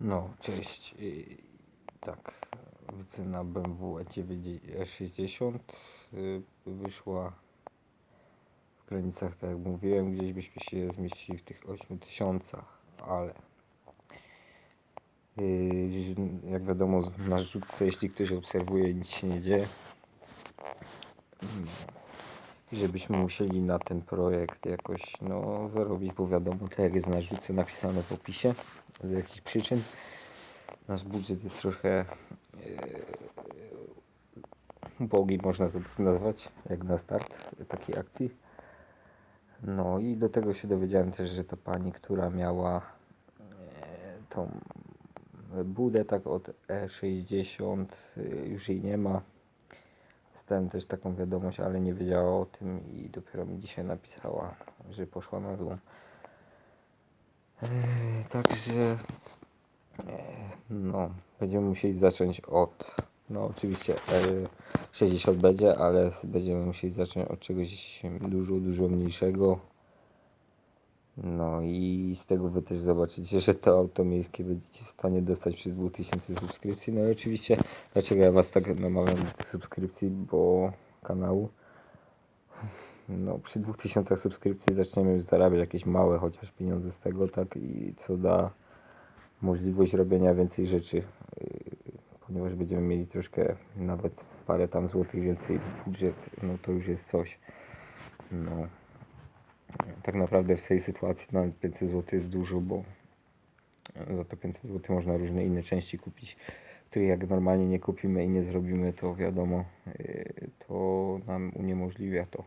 No, cześć. Tak, wycena BMW E60 y, wyszła w granicach, tak jak mówiłem, gdzieś byśmy się zmieścili w tych 8000, ale y, jak wiadomo na rzutce, jeśli ktoś obserwuje, nic się nie dzieje. No. Żebyśmy musieli na ten projekt jakoś no, zarobić, bo wiadomo, tak jak jest na rzutce napisane w opisie, z jakich przyczyn. Nasz budżet jest trochę e, ubogi, można to tak nazwać, jak na start takiej akcji. No i do tego się dowiedziałem też, że ta pani, która miała e, tą budę tak od E60, e, już jej nie ma. Dostałem też taką wiadomość, ale nie wiedziała o tym i dopiero mi dzisiaj napisała, że poszła na dół. E, Także e, no, będziemy musieli zacząć od, no oczywiście E60 będzie, ale będziemy musieli zacząć od czegoś dużo, dużo mniejszego. No i z tego wy też zobaczycie, że to auto miejskie będziecie w stanie dostać przy 2000 subskrypcji. No i oczywiście, dlaczego ja was tak namawiam do subskrypcji, bo kanału. No przy 2000 subskrypcji zaczniemy już zarabiać jakieś małe chociaż pieniądze z tego, tak i co da możliwość robienia więcej rzeczy, yy, ponieważ będziemy mieli troszkę nawet parę tam złotych więcej budżet, no to już jest coś. No tak naprawdę w tej sytuacji nawet 500 zł jest dużo, bo za to 500 zł można różne inne części kupić, których jak normalnie nie kupimy i nie zrobimy, to wiadomo, yy, to nam uniemożliwia to.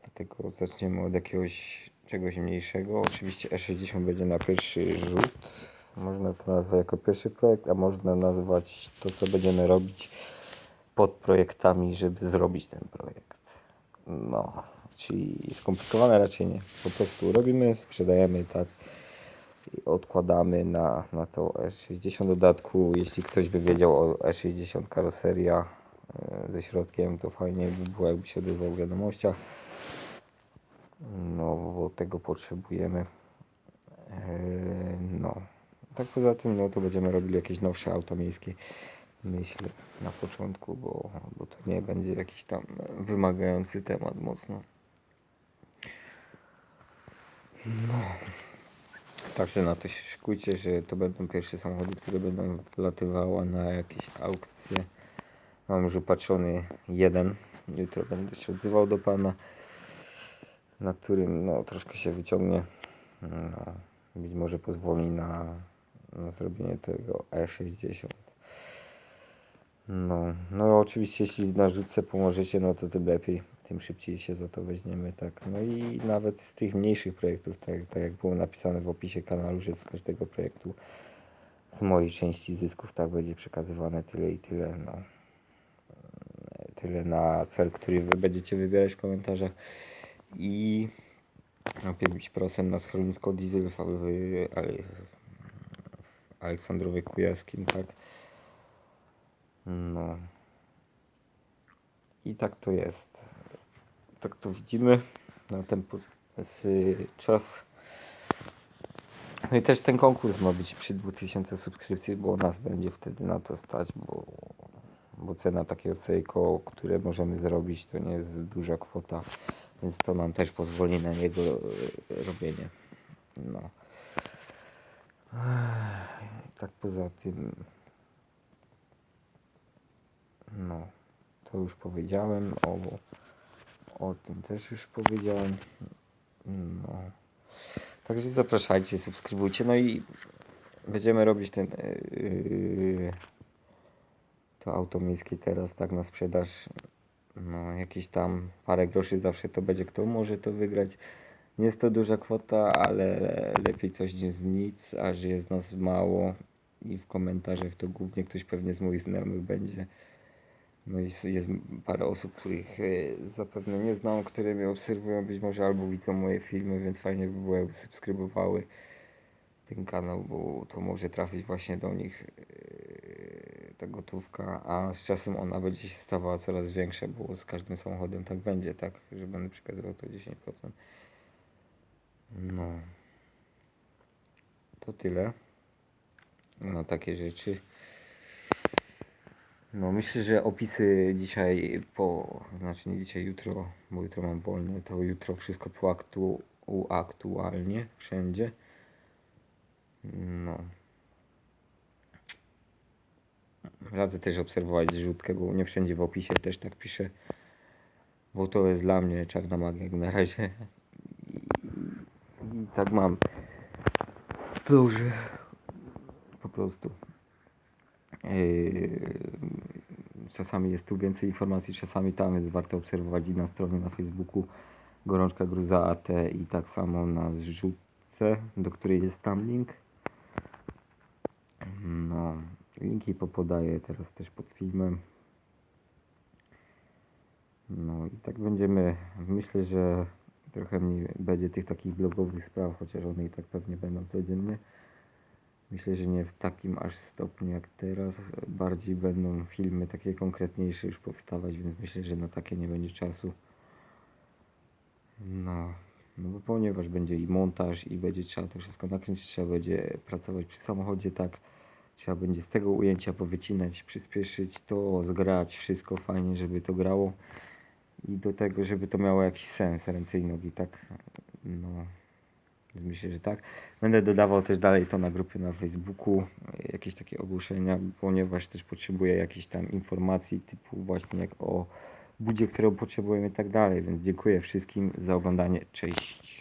Dlatego zaczniemy od jakiegoś czegoś mniejszego. Oczywiście E60 będzie na pierwszy rzut. Można to nazwać jako pierwszy projekt, a można nazwać to, co będziemy robić pod projektami, żeby zrobić ten projekt. No, czyli skomplikowane raczej nie. Po prostu robimy, sprzedajemy tak i odkładamy na, na to E60 dodatku. Jeśli ktoś by wiedział o E60 karoseria e, ze środkiem, to fajnie by było, jakby się odezwał w wiadomościach. No, bo tego potrzebujemy. E, No. Tak poza tym, no to będziemy robili jakieś nowsze auto miejskie. Myślę na początku, bo, bo to nie będzie jakiś tam wymagający temat mocno. No. Także na to się szykujcie, że to będą pierwsze samochody, które będą wlatywały na jakieś aukcje. Mam już upatrzony jeden. Jutro będę się odzywał do pana, na którym no, troszkę się wyciągnie. No, być może pozwoli na, na zrobienie tego E60. No, no oczywiście jeśli na rzutce pomożecie, no to tym lepiej, tym szybciej się za to weźmiemy, tak. No i nawet z tych mniejszych projektów, tak, tak jak było napisane w opisie kanału, że z każdego projektu z mojej części zysków tak będzie przekazywane tyle i tyle, no. Tyle na cel, który wy będziecie wybierać w komentarzach i no, 5% na schronisko diesel w, w Aleksandrowie Kujawskim, tak. No. I tak to jest. Tak to widzimy. Na ten czas. No i też ten konkurs ma być przy 2000 subskrypcji, bo nas będzie wtedy na to stać, bo, bo cena takiego Seiko, które możemy zrobić, to nie jest duża kwota, więc to nam też pozwoli na niego e, robienie. No. Tak poza tym. No, to już powiedziałem, o, o tym też już powiedziałem. No. Także zapraszajcie, subskrybujcie. No i będziemy robić ten yy, to auto miejskie teraz tak na sprzedaż. No, jakieś tam parę groszy zawsze to będzie kto może to wygrać. Nie jest to duża kwota, ale lepiej coś niż nic, a że jest nas mało i w komentarzach to głównie ktoś pewnie z moich znajomych będzie. No i jest parę osób, których e, zapewne nie znam, które mnie obserwują być może albo widzą moje filmy, więc fajnie by było jakby subskrybowały ten kanał, bo to może trafić właśnie do nich e, ta gotówka, a z czasem ona będzie się stawała coraz większa, bo z każdym samochodem tak będzie, tak, że będę przekazywał to 10%. No. To tyle. no takie rzeczy. No myślę, że opisy dzisiaj po, znaczy nie dzisiaj, jutro, bo jutro mam wolne, to jutro wszystko poaktu, uaktualnie wszędzie. No. Radzę też obserwować zrzutkę, bo nie wszędzie w opisie też tak piszę. Bo to jest dla mnie czarna magia jak na razie. I, i tak mam. Dobrze. Po prostu. Yy, czasami jest tu więcej informacji, czasami tam jest warto obserwować i na stronie na Facebooku Gorączka Gruza AT i tak samo na zrzutce, do której jest tam link. No, linki popodaję teraz też pod filmem. No i tak będziemy, myślę, że trochę mniej będzie tych takich blogowych spraw, chociaż one i tak pewnie będą codziennie. Myślę, że nie w takim aż stopniu jak teraz. Bardziej będą filmy takie konkretniejsze już powstawać, więc myślę, że na takie nie będzie czasu. No, no bo ponieważ będzie i montaż i będzie trzeba to wszystko nakręcić, trzeba będzie pracować przy samochodzie tak, trzeba będzie z tego ujęcia powycinać, przyspieszyć to, zgrać wszystko fajnie, żeby to grało i do tego, żeby to miało jakiś sens, ręce i nogi, tak, no, więc myślę, że tak. Będę dodawał też dalej to na grupy na Facebooku, jakieś takie ogłoszenia, ponieważ też potrzebuję jakichś tam informacji typu właśnie jak o budzie, którą potrzebujemy i tak dalej, więc dziękuję wszystkim za oglądanie, cześć.